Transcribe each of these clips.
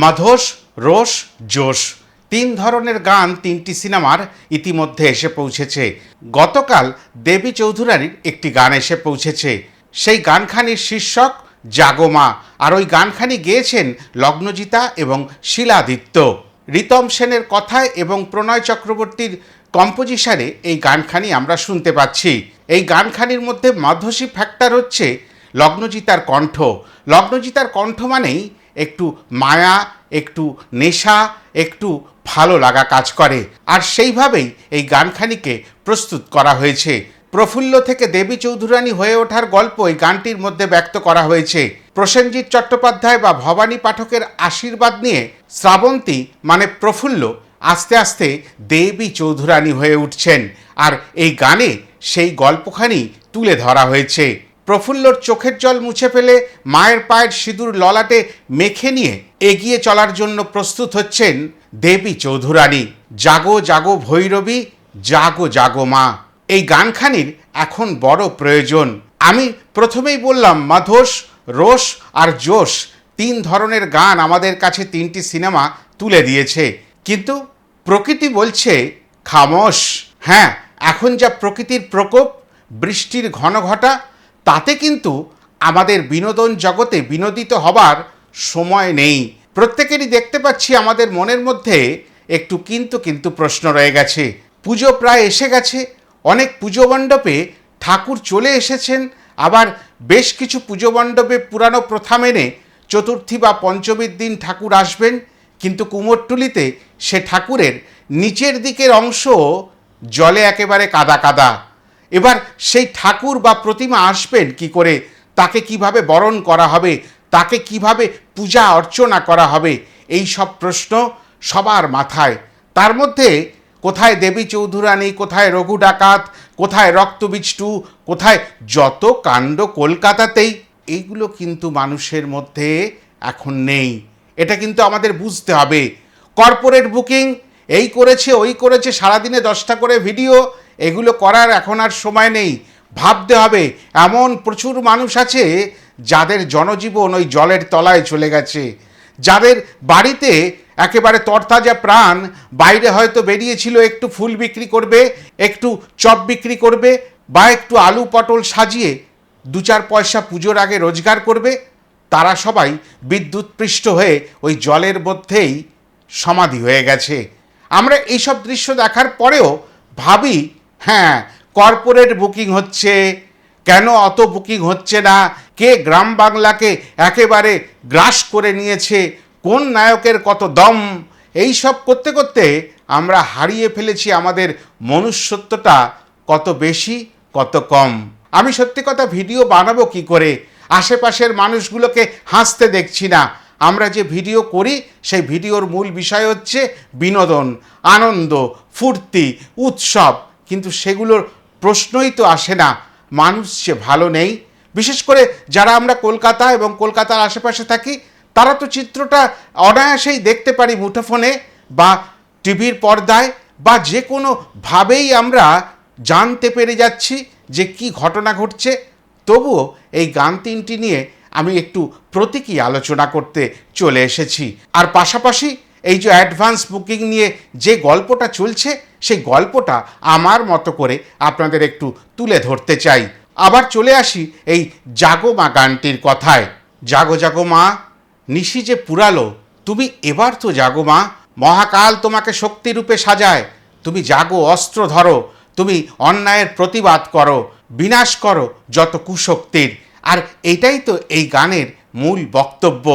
মাধোস রোষ, জোশ। তিন ধরনের গান তিনটি সিনেমার ইতিমধ্যে এসে পৌঁছেছে। গতকাল দেবী চৌধুরানীর একটি গান এসে পৌঁছেছে। সেই গানখানির শীর্ষক জাগমা, আর ওই গানখানি গেয়েছেন লগ্নজিতা এবং শিলাদিত্য। রিতম সেনের কথায় এবং প্রণয় চক্রবর্তীর কম্পোজিশনে এই গানখানি আমরা শুনতে পাচ্ছি। এই গানখানির মধ্যে মাধ্যসী ফ্যাক্টর হচ্ছে লগ্নজিতার কণ্ঠ। লগ্নজিতার কণ্ঠ মানেই একটু মায়া, একটু নেশা, একটু ভালো লাগা কাজ করে। আর সেইভাবেই এই গানখানিকে প্রস্তুত করা হয়েছে। প্রফুল্ল থেকে দেবী চৌধুরানী হয়ে ওঠার গল্প এই গানটির মধ্যে ব্যক্ত করা হয়েছে। প্রসেনজিৎ চট্টোপাধ্যায় বা ভবানী পাঠকের আশীর্বাদ নিয়ে শ্রাবন্তী মানে প্রফুল্ল আস্তে আস্তে দেবী চৌধুরানী হয়ে উঠছেন। আর এই গানে সেই গল্পখানি তুলে ধরা হয়েছে। প্রফুল্লর চোখের জল মুছে ফেলে মায়ের পায়ের সিঁদুর ললাটে মেখে নিয়ে এগিয়ে চলার জন্য প্রস্তুত হচ্ছেন দেবী চৌধুরানী। জাগো জাগো ভৈরবী, জাগো জাগো মা। এই গানখানির এখন বড় প্রয়োজন। আমি প্রথমেই বললাম মাধোস রোষ আর জোশ তিন ধরনের গান আমাদের কাছে তিনটি সিনেমা তুলে দিয়েছে। কিন্তু প্রকৃতি বলছে, খামোশ। হ্যাঁ এখন যা প্রকৃতির প্রকোপ, বৃষ্টির ঘন ঘটা তাতে কিন্তু আমাদের বিনোদন জগতে বিনোদিত হবার সময় নেই। প্রত্যেকেরই দেখতে পাচ্ছি আমাদের মনের মধ্যে একটু কিন্তু কিন্তু প্রশ্ন রয়ে গেছে। পুজো প্রায় এসে গেছে, অনেক পুজো মণ্ডপে ঠাকুর চলে এসেছেন, আবার বেশ কিছু পুজো মণ্ডপে পুরানো প্রথা মেনে চতুর্থী বা পঞ্চমীর দিন ঠাকুর আসবেন, কিন্তু কুমোরটুলিতে সে ঠাকুরের নিচের দিকের অংশ জলে একেবারে কাদা কাদা। এবার সেই ঠাকুর বা প্রতিমা আসবেন কি করে? তাকে কীভাবে বরণ করা হবে? তাকে কীভাবে পূজা অর্চনা করা হবে? এই সব প্রশ্ন সবার মাথায়। তার মধ্যে কোথায় দেবী চৌধুরানী, কোথায় রঘু ডাকাত, কোথায় রক্তবীজ টু কোথায় যত কাণ্ড কলকাতাতেই, এইগুলো কিন্তু মানুষের মধ্যে এখন নেই। এটা কিন্তু আমাদের বুঝতে হবে। কর্পোরেট বুকিং, এই করেছে, ওই করেছে, সারাদিনে দশটা করে ভিডিও এগুলো করার এখন আর সময় নেই। ভাবতে হবে, এমন প্রচুর মানুষ আছে যাদের জনজীবন ওই জলের তলায় চলে গেছে। যাদের বাড়িতে একেবারে তরতাজা প্রাণ, বাইরে হয়তো বেরিয়েছিল একটু ফুল বিক্রি করবে, একটু চপ বিক্রি করবে বা একটু আলু পটল সাজিয়ে দু চার পয়সা পুজোর আগে রোজগার করবে, তারা সবাই বিদ্যুৎ পৃষ্ঠ হয়ে ওই জলের মধ্যেই সমাধি হয়ে গেছে। আমরা এইসব দৃশ্য দেখার পরেও ভাবি হ্যাঁ কর্পোরেট বুকিং হচ্ছে। কেন অত বুকিং হচ্ছে না? কে গ্রাম বাংলাকে একেবারে গ্রাস করে নিয়েছে? কোন নায়কের কত দম? এই সব করতে করতে আমরা হারিয়ে ফেলেছি আমাদের মনুষ্যত্বটা কত বেশি, কত কম। আমি সত্যি কথা ভিডিও বানাবো কি করে? আশেপাশের মানুষগুলোকে হাসতে দেখছি না। আমরা যে ভিডিও করি, সেই ভিডিওর মূল বিষয় হচ্ছে বিনোদন, আনন্দ, ফুর্তি, উৎসব। কিন্তু সেগুলোর প্রশ্নই তো আসে না। মানুষ যে ভালো নেই। বিশেষ করে যারা আমরা কলকাতা এবং কলকাতার আশেপাশে থাকি, তারা তো চিত্রটা অনায়াসেই দেখতে পারি মুঠোফোনে বা টিভির পর্দায় বা যে কোনোভাবেই আমরা জানতে পেরে যাচ্ছি যে কি ঘটনা ঘটছে। তবুও এই গান তিনটি নিয়ে আমি একটু প্রতীকী আলোচনা করতে চলে এসেছি। আর পাশাপাশি এই যে অ্যাডভান্স বুকিং নিয়ে যে গল্পটা চলছে, সেই গল্পটা আমার মতো করে আপনাদের একটু তুলে ধরতে চাই। আবার চলে আসি এই জাগো মা গানটির কথায়। জাগো জাগো মা, নিশি যে পুরালো, তুমি এবার তো জাগো মা। মহাকাল তোমাকে শক্তিরূপে সাজায়। তুমি জাগো, অস্ত্র ধরো। তুমি অন্যায়ের প্রতিবাদ করো। বিনাশ করো যত কুশক্তির। আর এটাই তো এই গানের মূল বক্তব্য।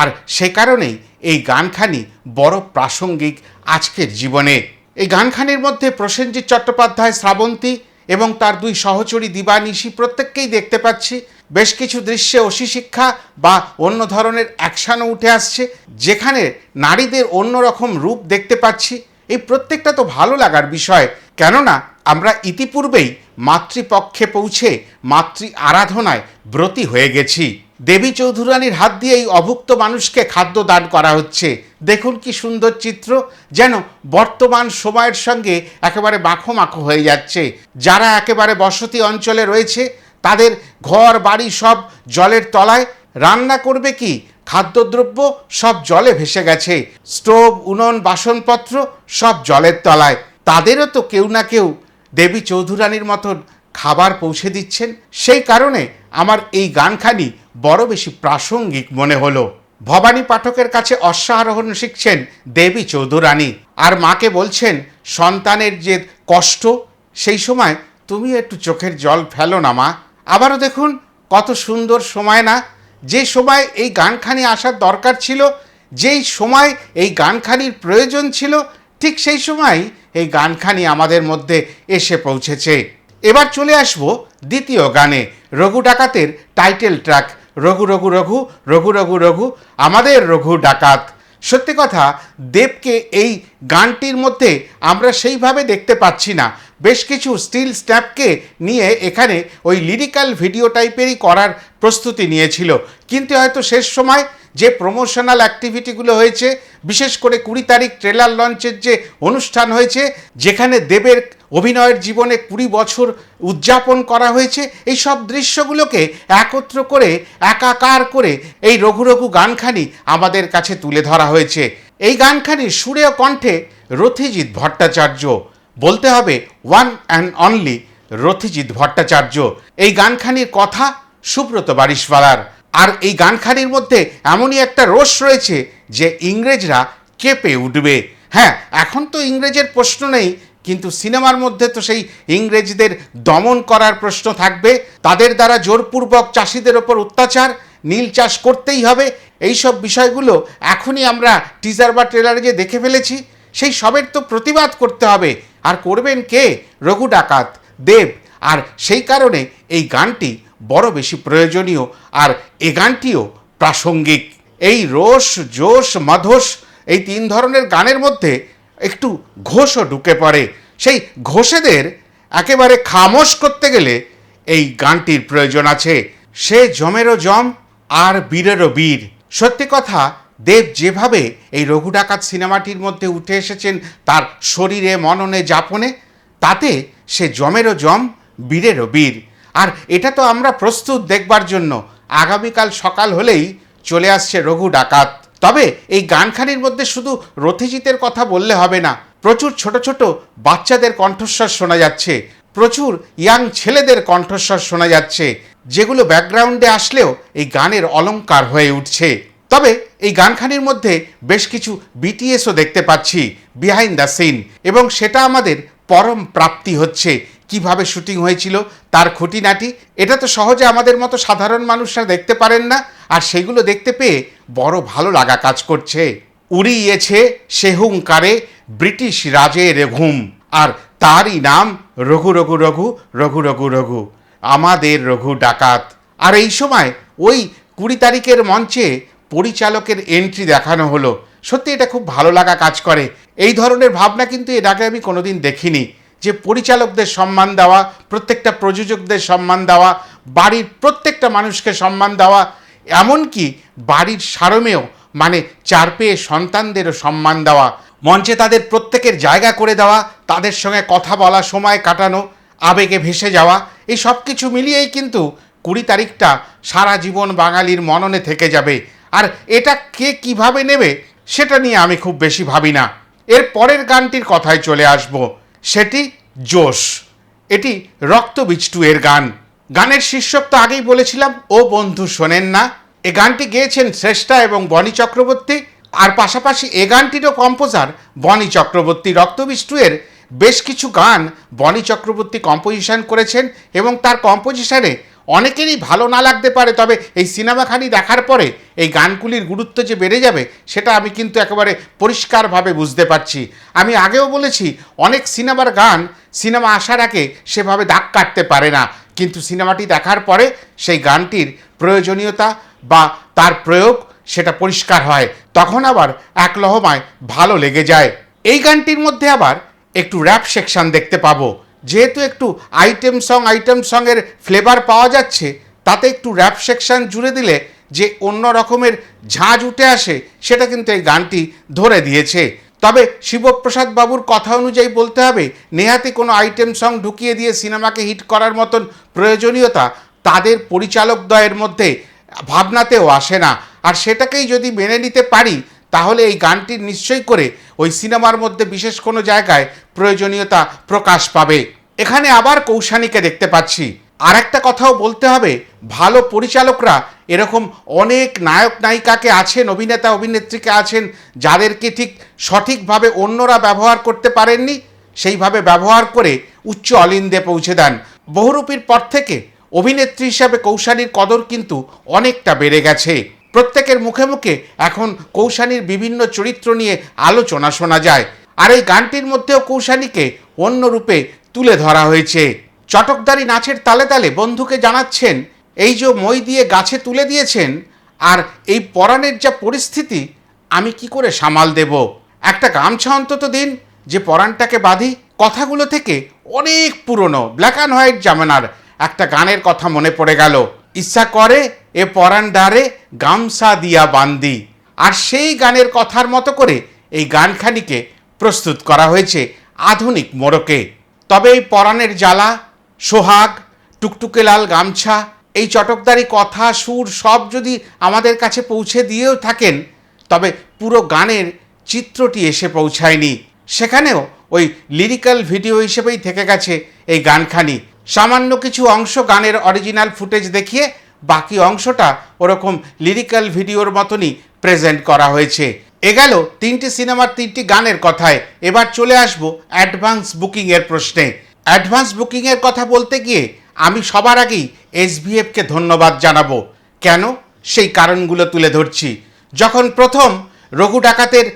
আর সে কারণেই এই গানখানি বড় প্রাসঙ্গিক আজকের জীবনে। এই গানখানির মধ্যে প্রসেনজিৎ চট্টোপাধ্যায়, শ্রাবন্তী এবং তার দুই সহচরী দিবানিশি প্রত্যেককেই দেখতে পাচ্ছি। বেশ কিছু দৃশ্যে অসি শিক্ষা বা অন্য ধরনের অ্যাকশানও উঠে আসছে, যেখানে নারীদের অন্যরকম রূপ দেখতে পাচ্ছি। এই প্রত্যেকটা তো ভালো লাগার বিষয়। কেননা আমরা ইতিপূর্বেই মাতৃপক্ষে পৌঁছে মাতৃ আরাধনায় ব্রতী হয়ে গেছি। দেবী চৌধুরানীর হাত দিয়ে এই অভুক্ত মানুষকে খাদ্য দান করা হচ্ছে। দেখুন কি সুন্দর চিত্র, যেন বর্তমান সময়ের সঙ্গে একেবারে মাখো মাখো হয়ে যাচ্ছে। যারা একেবারে বসতি অঞ্চলে রয়েছে, তাদের ঘর, বাড়ি সব জলের তলায়। রান্না করবে কি? খাদ্যদ্রব্য সব জলে ভেসে গেছে। স্টোভ, উনুন, বাসনপত্র সব জলের তলায়। তাদেরও তো কেউ না কেউ দেবী চৌধুরানীর মতন খাবার পৌঁছে দিচ্ছেন। সেই কারণে আমার এই গানখানি বড় বেশি প্রাসঙ্গিক মনে হলো। ভবানী পাঠকের কাছে অশ্বারোহণ শিখছেন দেবী চৌধুরানী। আর মাকে বলছেন, সন্তানের যে কষ্ট, সেই সময় তুমি একটু চোখের জল ফেলো না মা। আবারও দেখুন, কত সুন্দর সময় না? যে সময় এই গানখানি আসার দরকার ছিল, যেই সময় এই গানখানির প্রয়োজন ছিল, ঠিক সেই সময় এই গানখানি আমাদের মধ্যে এসে পৌঁছেছে। এবার চলে আসব দ্বিতীয় গানে, রঘু ডাকাতের টাইটেল ট্র্যাক রঘু রঘু রঘু রঘু রঘু রঘু আমাদের রঘু ডাকাত। সত্যি কথা দেবকে এই গানটির মধ্যে আমরা সেইভাবে দেখতে পাচ্ছি না। বেশ কিছু স্টিল স্ট্যাপকে নিয়ে এখানে ওই লিরিক্যাল ভিডিও টাইপেরই করার প্রস্তুতি নিয়েছিল। কিন্তু হয়তো শেষ সময় যে প্রমোশনাল অ্যাক্টিভিটিগুলো হয়েছে, বিশেষ করে কুড়ি তারিখ ট্রেলার লঞ্চের যে অনুষ্ঠান হয়েছে, যেখানে দেবের অভিনয়ের জীবনে কুড়ি বছর উদযাপন করা হয়েছে এই সব দৃশ্যগুলোকে একত্র করে, একাকার করে এই রঘু রঘু গানখানি আমাদের কাছে তুলে ধরা হয়েছে। এই গানখানি সুরে ও কণ্ঠে রথিজিৎ ভট্টাচার্য। বলতে হবে one and only Rathijit Bhattacharya. এই গানখানির কথা সুব্রত বারিশওয়ালার। আর এই গানখানির মধ্যে এমনই একটা রোষ রয়েছে যে ইংরেজরা কেঁপে উঠবে। হ্যাঁ এখন তো ইংরেজের প্রশ্ন নেই, কিন্তু সিনেমার মধ্যে তো সেই ইংরেজদের দমন করার প্রশ্ন থাকবে। তাদের দ্বারা জোরপূর্বক চাষিদের ওপর অত্যাচার নীল চাষ করতেই হবে। এই সব বিষয়গুলো এখনই আমরা টিজার বা ট্রেলারে যে দেখে ফেলেছি। সেই সবের তো প্রতিবাদ করতে হবে। আর করবেন কে? রঘু ডাকাত, দেব। আর সেই কারণে এই গানটি বড় বেশি প্রয়োজনীয়। আর এ গানটিও প্রাসঙ্গিক। এই রোষ, জোশ, মাধোষ এই তিন ধরনের গানের মধ্যে একটু ঘোষও ঢুকে পড়ে। সেই ঘোষেদের একেবারে খামোশ করতে গেলে এই গানটির প্রয়োজন আছে। সে জমেরও জম আর বীরেরও বীর। সত্যি কথা, দেব যেভাবে এই রঘু ডাকাত সিনেমাটির মধ্যে উঠে এসেছেন, তার শরীরে, মননে, যাপনে, তাতে সে জমেরও জম, বীরেরও বীর। আর এটা তো আমরা প্রস্তুত দেখবার জন্য, আগামীকাল সকাল হলেই চলে আসছে রঘু ডাকাত। তবে এই গানখানির মধ্যে শুধু রথিজিতের কথা বললে হবে না, প্রচুর ছোট ছোট বাচ্চাদের কণ্ঠস্বর শোনা যাচ্ছে, প্রচুর ইয়াং ছেলেদের কণ্ঠস্বর শোনা যাচ্ছে যেগুলো ব্যাকগ্রাউন্ডে আসলেও এই গানের অলংকার হয়ে উঠছে। তবে এই গানখানির মধ্যে বেশ কিছু বিটিএসও দেখতে পাচ্ছি বিহাইন্ড দ্য সিন এবং সেটা আমাদের পরম প্রাপ্তি হচ্ছে। কীভাবে শুটিং হয়েছিল, তার খুঁটিনাটি, এটা তো সহজে আমাদের মতো সাধারণ মানুষরা দেখতে পারেন না, আর সেগুলো দেখতে পেয়ে বড় ভালো লাগা কাজ করছে। উড়িয়েছে সেহুঙ্কারে ব্রিটিশ রাজের ঘুম, আর তারই নাম রঘু রঘু রঘু রঘু রঘু রঘু। আমাদের রঘু ডাকাত। আর এই সময় ওই কুড়ি তারিখের মঞ্চে পরিচালকের এন্ট্রি দেখানো হলো। সত্যি এটা খুব ভালো লাগা কাজ করে। এই ধরনের ভাবনা কিন্তু এর আগে আমি কোনোদিন দেখিনি যে পরিচালকদের সম্মান দেওয়া, প্রত্যেকটা প্রযোজকদের সম্মান দেওয়া, বাড়ির প্রত্যেকটা মানুষকে সম্মান দেওয়া, এমনকি বাড়ির সারমেও মানে চার পেয়ে সন্তানদেরও সম্মান দেওয়া, মঞ্চে তাদের প্রত্যেকের জায়গা করে দেওয়া, তাদের সঙ্গে কথা বলা, সময় কাটানো আবেগে ভেসে যাওয়া, এই সব কিছু মিলিয়েই কিন্তু কুড়ি তারিখটা সারা জীবন বাঙালির মননে থেকে যাবে। আর এটা কে কীভাবে নেবে, সেটা নিয়ে আমি খুব বেশি ভাবি না। এর পরের গানটির কথায় চলে আসব। সেটি জোশ। এটি রক্তবীজ টু এর গান। গানের শীর্ষক তো আগেই বলেছিলাম, ও বন্ধু শোনেন না। এ গানটি গেয়েছেন শ্রেষ্ঠা এবং বনি চক্রবর্তী। আর পাশাপাশি এ গানটিরও কম্পোজার বনি চক্রবর্তী রক্তবীজ টু এর। বেশ কিছু গান বনি চক্রবর্তী কম্পোজিশন করেছেন এবং তার কম্পোজিশনে অনেকেরই ভালো না লাগতে পারে, তবে এই সিনেমাখানি দেখার পরে এই গানগুলির গুরুত্ব যে বেড়ে যাবে, সেটা আমি কিন্তু একেবারে পরিষ্কারভাবে বুঝতে পারছি। আমি আগেও বলেছি, অনেক সিনেমার গান সিনেমা আসার আগে সেভাবে দাগ কাটতে পারে না। কিন্তু সিনেমাটি দেখার পরে সেই গানটির প্রয়োজনীয়তা বা তার প্রয়োগ সেটা পরিষ্কার হয়। তখন আবার এক লহমায় ভালো লেগে যায়। এই গানটির মধ্যে আবার একটু র্যাপ সেকশন দেখতে পাবো। যেহেতু একটু আইটেম সং আইটেম সঙ্গের ফ্লেভার পাওয়া যাচ্ছে, তাতে একটু র্যাপ সেকশন জুড়ে দিলে যে অন্য রকমের ঝাঁজ উঠে আসে, সেটা কিন্তু এই গানটি ধরে দিয়েছে। তবে শিবপ্রসাদ বাবুর কথা অনুযায়ী বলতে হবে নেহাতি কোনো আইটেম সং ঢুকিয়ে দিয়ে সিনেমাকে হিট করার মতন প্রয়োজনীয়তা তাদের পরিচালকদ্বয়ের মধ্যে ভাবনাতেও আসে না। আর সেটাকেই যদি মেনে নিতে পারি তাহলে এই গানটির নিশ্চয়ই করে ওই সিনেমার মধ্যে বিশেষ কোনো জায়গায় প্রয়োজনীয়তা প্রকাশ পাবে। এখানে আবার কৌশানীকে দেখতে পাচ্ছি। আর একটা কথাও বলতে হবে, ভালো পরিচালকরা এরকম অনেক নায়ক নায়িকাকে আছেন, অভিনেতা অভিনেত্রীকে আছেন, যাদেরকে ঠিক সঠিকভাবে অন্যরা ব্যবহার করতে পারেননি, সেইভাবে ব্যবহার করে উচ্চ অলিন্দে পৌঁছে দেন। বহুরূপীর পর থেকে অভিনেত্রী হিসাবে কৌশানীর কদর কিন্তু অনেকটা বেড়ে গেছে। প্রত্যেকের মুখে মুখে এখন কৌশানীর বিভিন্ন চরিত্র নিয়ে আলোচনা শোনা যায়। আর এই গানটির মধ্যেও কৌশানীকে অন্য রূপে তুলে ধরা হয়েছে। চটকদারি নাচের তালে তালে বন্ধুকে জানাচ্ছেন, এই যে মই দিয়ে গাছে তুলে দিয়েছেন, আর এই পরাণের যা পরিস্থিতি, আমি কি করে সামাল দেব? একটা গামছা অন্তত দিন, যে পরাণটাকে বাঁধি কথাগুলো থেকে অনেক পুরনো ব্ল্যাক অ্যান্ড হোয়াইট জামানার একটা গানের কথা মনে পড়ে গেল। ইচ্ছা করে এ পরাণ ডারে গামছা দিয়া বান্দি। আর সেই গানের কথার মতো করে এই গানখানিকে প্রস্তুত করা হয়েছে আধুনিক মোড়কে। তবে এই পরাণের জ্বালা, সোহাগ, টুকটুকে লাল গামছা, এই চটকদারি কথা, সুর সব যদি আমাদের কাছে পৌঁছে দিয়েও থাকেন, তবে পুরো গানের চিত্রটি এসে পৌঁছায়নি। সেখানেও ওই লিরিক্যাল ভিডিও হিসেবেই থেকে গেছে এই গানখানি। সামান্য কিছু অংশ গানের অরিজিনাল ফুটেজ দেখিয়ে বাকি অংশটা ওরকম লিরিক্যাল ভিডিওর মতনই প্রেজেন্ট করা হয়েছে। এ গেল তিনটি সিনেমার তিনটি গানের কথায়। এবার চলে আসব অ্যাডভান্স বুকিংয়ের প্রশ্নে। অ্যাডভান্স বুকিংয়ের কথা বলতে গিয়ে আমি সবার আগেই এসবিএফকে ধন্যবাদ জানাব। কেন? সেই কারণগুলো তুলে ধরছি। যখন প্রথম রঘু ডাকাতের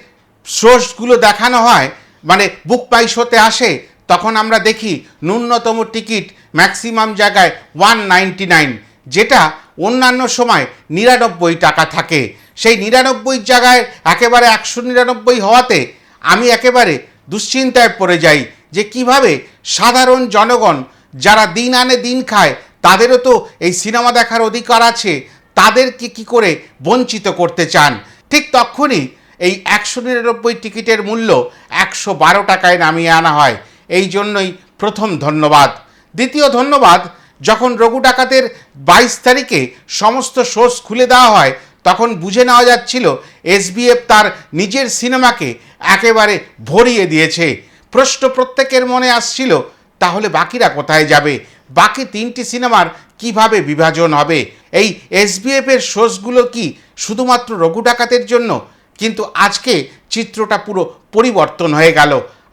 সোর্সগুলো দেখানো হয় মানে বুক পাই শোতে আসে, তখন আমরা দেখি ন্যূনতম টিকিট ম্যাক্সিমাম জায়গায় ওয়ান নাইনটি নাইন যেটা অন্যান্য সময় নিরানব্বই টাকা থাকে। সেই নিরানব্বই জায়গায় একেবারে একশো নিরানব্বই হওয়াতে আমি একেবারে দুশ্চিন্তায় পড়ে যাই যে কীভাবে সাধারণ জনগণ যারা দিন আনে দিন খায়, তাদেরও তো এই সিনেমা দেখার অধিকার আছে, তাদেরকে কি করে বঞ্চিত করতে চান? ঠিক তখনই এই একশো নিরানব্বই টিকিটের মূল্য একশো বারো টাকায় নামিয়ে আনা হয়। এই জন্যই প্রথম ধন্যবাদ। দ্বিতীয় ধন্যবাদ যখন রঘু ডাকাতের বাইশ তারিখে সমস্ত শোস খুলে দেওয়া হয়, তখন বুঝে নেওয়া যাচ্ছিল এসবিএফ তার নিজের সিনেমাকে একেবারে ভরিয়ে দিয়েছে। প্রশ্ন প্রত্যেকের মনে আসছিল, তাহলে বাকিরা কোথায় যাবে? বাকি তিনটি সিনেমার কীভাবে বিভাজন হবে? এই এসবিএফ এর শোসগুলো কি শুধুমাত্র রঘু ডাকাতের জন্য? কিন্তু আজকে চিত্রটা পুরো পরিবর্তন হয়ে গেল।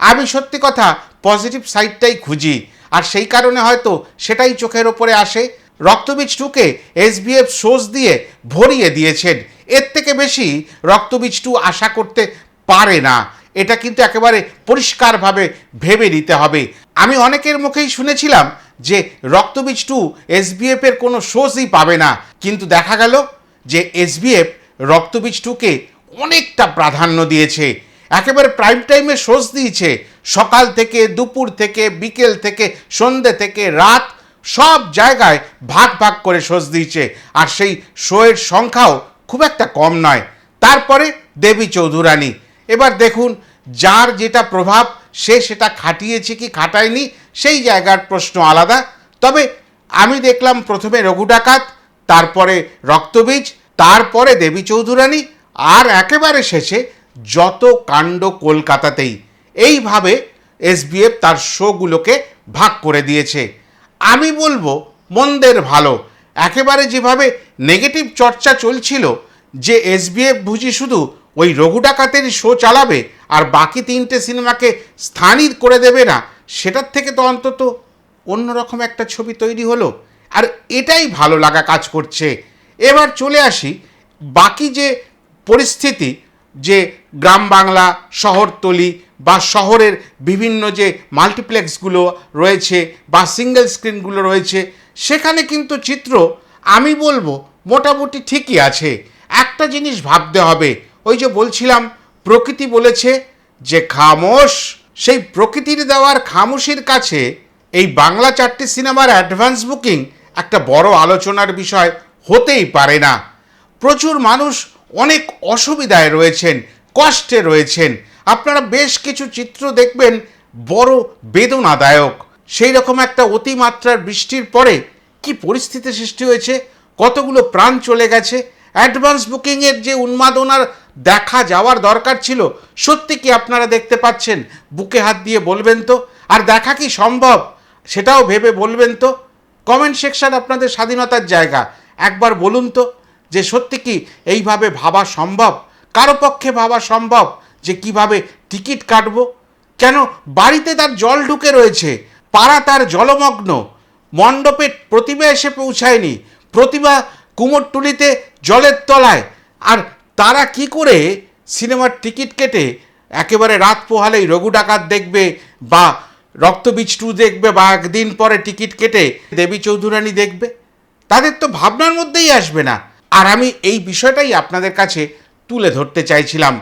আমি সত্যি কথা পজিটিভ সাইডটাই খুঁজি। আর সেই কারণে হয়তো সেটাই চোখের ওপরে আসে। রক্তবীজ টুকে এসবিএফ শোজ দিয়ে ভরিয়ে দিয়েছেন। এর থেকে বেশি রক্তবীজ টু আশা করতে পারে না। এটা কিন্তু একেবারে পরিষ্কারভাবে ভেবে নিতে হবে। আমি অনেকের মুখেই শুনেছিলাম যে রক্তবীজ টু এসবিএফ এর কোনো শোজই পাবে না। কিন্তু দেখা গেল যে এসবিএফ রক্তবীজ টুকে অনেকটা প্রাধান্য দিয়েছে। একেবারে প্রাইম টাইমে শোজ দিয়েছে। সকাল থেকে, দুপুর থেকে, বিকেল থেকে, সন্ধে থেকে, রাত সব জায়গায় ভাগ ভাগ করে শোজ দিয়েছে। আর সেই শোয়ের সংখ্যাও খুব একটা কম নয়। তারপরে দেবী চৌধুরানী। এবার দেখুন, যার যেটা প্রভাব, সে সেটা খাটিয়েছে কি খাটায়নি, সেই জায়গার প্রশ্ন আলাদা। তবে আমি দেখলাম প্রথমে রঘু ডাকাত, তারপরে রক্তবীজ, তারপরে দেবী চৌধুরানী, আর একেবারে শেষে যত কাণ্ড কলকাতাতেই। এইভাবে এসবিএফ তার শোগুলোকে ভাগ করে দিয়েছে। আমি বলব, মন্দের ভালো। একেবারে যেভাবে নেগেটিভ চর্চা চলছিল, যে এসবিএফ বুঝি শুধু ওই রঘু ডাকাতের শো চালাবে আর বাকি তিনটে সিনেমাকে স্থানিত করে দেবে না, সেটার থেকে তো অন্তত অন্যরকম একটা ছবি তৈরি হলো। আর এটাই ভালো লাগা কাজ করছে। এবার চলে আসি, বাকি যে পরিস্থিতি যে গ্রাম বাংলা, শহরতলি বা শহরের বিভিন্ন যে মাল্টিপ্লেক্সগুলো রয়েছে বা সিঙ্গেল স্ক্রিনগুলো রয়েছে, সেখানে কিন্তু চিত্র, আমি বলব, মোটামুটি ঠিকই আছে। একটা জিনিস ভাবতে হবে, ওই যে বলছিলাম, প্রকৃতি বলেছে যে খামোশ, সেই প্রকৃতির দেওয়ার খামোশির কাছে এই বাংলা চারটি সিনেমার অ্যাডভান্স বুকিং একটা বড় আলোচনার বিষয় হতেই পারে না। প্রচুর মানুষ অনেক অসুবিধায় রয়েছেন, কষ্টে রয়েছেন। আপনারা বেশ কিছু চিত্র দেখবেন, বড় বেদনাদায়ক। সেই রকম একটা অতিমাত্রার বৃষ্টির পরে কি পরিস্থিতি সৃষ্টি হয়েছে, কতগুলো প্রাণ চলে গেছে, অ্যাডভান্স বুকিংয়ের যে উন্মাদনার দেখা যাওয়ার দরকার ছিল, সত্যি কি আপনারা দেখতে পাচ্ছেন? বুকে হাত দিয়ে বলবেন তো? আর দেখা কি সম্ভব? সেটাও ভেবে বলবেন তো? কমেন্ট সেকশন আপনাদের স্বাধীনতার জায়গা। একবার বলুন তো যে সত্যি কি এইভাবে ভাবা সম্ভব? কারও পক্ষে ভাবা সম্ভব যে কীভাবে টিকিট কাটবো? কেন বাড়িতে তার জল ঢুকে রয়েছে, পাড়া তার জলমগ্ন, মণ্ডপে প্রতিমা এসে পৌঁছায়নি, প্রতিমা কুমোরটুলিতে জলের তলায়। আর তারা কি করে সিনেমার টিকিট কেটে একেবারে রাত পোহালেই রঘু ডাকাত দেখবে বা রক্তবীজ টু দেখবে বা একদিন পরে টিকিট কেটে দেবী চৌধুরানী দেখবে? তাদের তো ভাবনার মধ্যেই আসবে না। আর আমি এই বিষয়টাই আপনাদের কাছে তুলে ধরতে চাইছিলাম।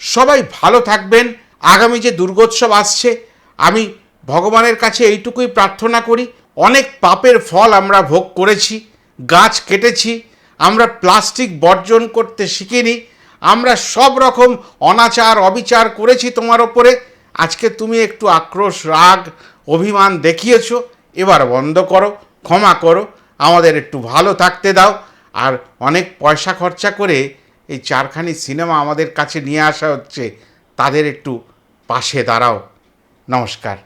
সবাই ভালো থাকবেন। আগামী যে দুর্গোৎসব আসছে, আমি ভগবানের কাছে এইটুকুই প্রার্থনা করি, অনেক পাপের ফল আমরা ভোগ করেছি, গাছ কেটেছি, আমরা প্লাস্টিক বর্জন করতে শিখিনি, আমরা সব রকম অনাচার, অবিচার করেছি তোমার ওপরে। আজকে তুমি একটু আক্রোশ, রাগ, অভিমান দেখিয়েছ, এবার বন্ধ করো, ক্ষমা করো, আমাদের একটু ভালো থাকতে দাও। আর অনেক পয়সা খরচা করে এই চারখানি সিনেমা আমাদের কাছে নিয়ে আসা হচ্ছে। তাদের একটু পাশে দাঁড়াও। নমস্কার।